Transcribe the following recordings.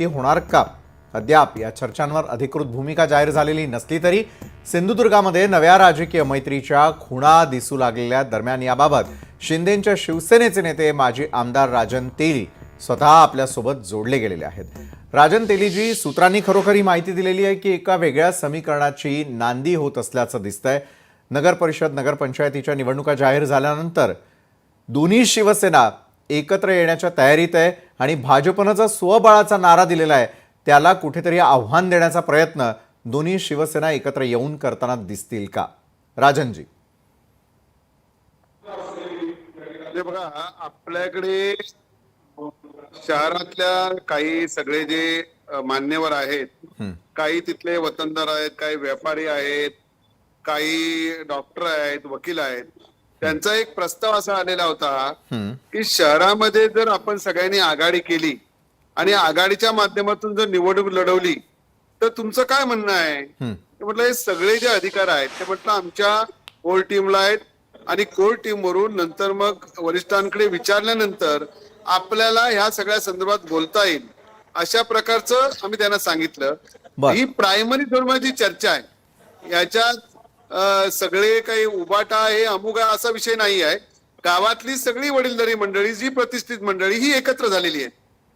युती होणार का? अद्याप या चर्चांवर अधिकृत भूमिका जाहीर झालेली नसली तरी सिंधुदुर्गामध्ये नव्या राजकीय मैत्रीच्या खुणा दिसू लागलेल्या दरम्यान याबाबत शिंदेच्या शिवसेनेचे नेते माजी आमदार राजन तेली स्वतः आपल्यासोबत जोडले गेलेले आहेत. राजन तेलीजी सूत्रांनी खरोखरी माहिती दिलेली आहे की एका वेगळ्या समीकरणाची नांदी होत असल्याचं दिसतंय. नगर परिषद नगरपंचायतीच्या निवडणुका जाहीर झाल्यानंतर दोन्ही शिवसेना एकत्र येण्याच्या तयारीत आहे आणि भाजपनं जो स्वबळाचा नारा दिलेला आहे त्याला कुठेतरी आव्हान देण्याचा प्रयत्न दोन्ही शिवसेना एकत्र येऊन करताना दिसतील का? राजनजी. बघा आपल्याकडे शहरातल्या काही सगळे जे मान्यवर आहेत काही तिथले वतनदार आहेत काही व्यापारी आहेत काही डॉक्टर आहेत वकील आहेत त्यांचा एक प्रस्ताव असा आलेला होता की शहरामध्ये जर आपण सगळ्यांनी आघाडी केली आणि आघाडीच्या माध्यमातून जर निवडणूक लढवली तर तुमचं काय म्हणणं आहे? म्हटलं हे सगळे जे अधिकार आहेत ते म्हटलं आमच्या कोर टीमला आहेत आणि कोर टीम वरून नंतर मग वरिष्ठांकडे विचारल्यानंतर आपल्याला ह्या सगळ्या संदर्भात बोलता येईल. अशा प्रकारचं आम्ही त्यांना सांगितलं. ही प्रायमरी धर्माची चर्चा आहे. याच्यात सगळे काही उबाटा हे अमुक आहे असा विषय नाही आहे. गावातली सगळी वडीलधारी मंडळी जी प्रतिष्ठित मंडळी ही एकत्र झालेली आहे.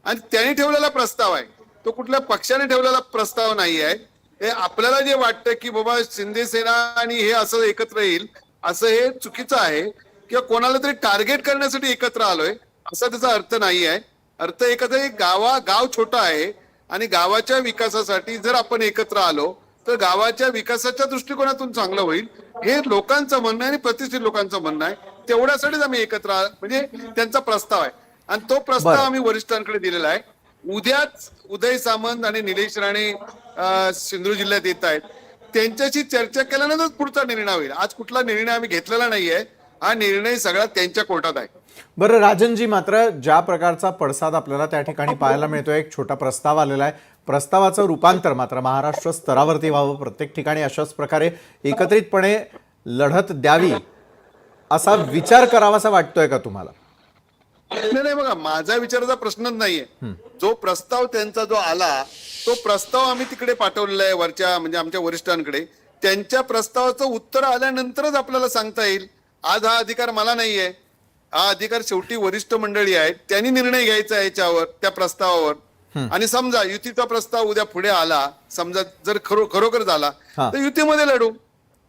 आणि त्यांनी ठेवलेला प्रस्ताव आहे. तो कुठल्या पक्षाने ठेवलेला प्रस्ताव नाही आहे. हे आपल्याला जे वाटतं की बाबा शिंदे सेना आणि हे असं एकत्र येईल असं हे चुकीचं आहे किंवा कोणाला तरी टार्गेट करण्यासाठी एकत्र आलोय असा त्याचा अर्थ नाही आहे. अर्थ एकत्र गावा गाव छोटा आहे. आणि गावाच्या विकासासाठी जर आपण एकत्र आलो तर गावाच्या विकासाच्या दृष्टिकोनातून चांगलं होईल. हे लोकांचं म्हणणं आहे आणि प्रतिष्ठित लोकांचं म्हणणं आहे. तेवढ्यासाठीच आम्ही एकत्र म्हणजे त्यांचा प्रस्ताव आहे. आणि तो प्रस्ताव. आम्ही वरिष्ठांकडे दिलेला आहे. उद्याच उदय सामंत आणि निलेश राणे सिंधुदुर्ग जिल्ह्यात येत आहेत. त्यांच्याशी चर्चा केल्यानंतर पुढचा निर्णय होईल. आज कुठला निर्णय आम्ही घेतलेला नाहीये. हा निर्णय सगळा त्यांच्या कोर्टात आहे. बरं राजनजी मात्र ज्या प्रकारचा पडसाद आपल्याला त्या ठिकाणी पाहायला मिळतोय एक छोटा प्रस्ताव आलेला आहे. प्रस्तावाचं रूपांतर मात्र महाराष्ट्र स्तरावरती व्हावं. प्रत्येक ठिकाणी अशाच प्रकारे एकत्रितपणे लढत द्यावी असा विचार करावासा वाटतोय का तुम्हाला? नाही नाही बघा माझा विचाराचा प्रश्नच नाहीये. जो प्रस्ताव त्यांचा जो आला तो प्रस्ताव आम्ही तिकडे पाठवलेला आहे वरच्या म्हणजे आमच्या वरिष्ठांकडे. त्यांच्या प्रस्तावाचं उत्तर आल्यानंतरच आपल्याला सांगता येईल. आज हा अधिकार मला नाहीये. हा अधिकार शेवटी वरिष्ठ मंडळी आहेत. त्यांनी निर्णय घ्यायचा आहे याच्यावर त्या प्रस्तावावर. आणि समजा युतीचा प्रस्ताव उद्या पुढे आला समजा जर खरो खरोखर झाला. तर युतीमध्ये लढू.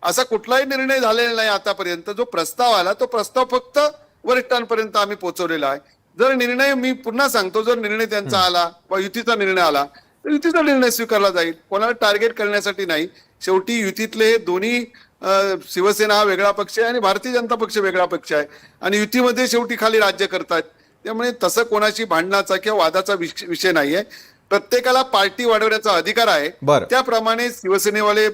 असा कुठलाही निर्णय झालेला नाही आतापर्यंत. जो प्रस्ताव आला तो प्रस्ताव फक्त वरिष्ठांपर्यंत आम्ही पोहोचवलेला आहे. जर निर्णय मी पुन्हा सांगतो जर निर्णय त्यांचा आला वा युतीचा निर्णय आला तर युतीचा निर्णय स्वीकारला जाईल. कोणाला टार्गेट करण्यासाठी नाही. शेवटी युतीतले दोन्ही शिवसेना हा वेगळा पक्ष आहे आणि भारतीय जनता पक्ष वेगळा पक्ष आहे. आणि युतीमध्ये शेवटी खाली राज्य करतात त्यामुळे तसं कोणाशी भांडणाचा किंवा वादाचा विष- विषय नाहीये. प्रत्येकाला पार्टी वाढवण्याचा अधिकार आहे. त्याप्रमाणे शिवसेनेवाले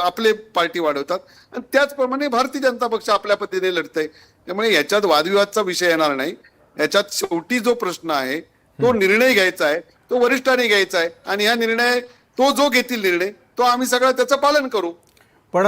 आपले पार्टी वाढवतात. आणि त्याचप्रमाणे भारतीय जनता पक्ष आपल्या पद्धतीने लढतंय. त्यामुळे याच्यात वादविवादचा विषय येणार नाही. याच्यात शेवटी जो प्रश्न आहे तो निर्णय घ्यायचा आहे तो वरिष्ठांनी घ्यायचा आहे. आणि हा निर्णय तो जो घेतील निर्णय तो आम्ही सगळं त्याचं पालन करू. पण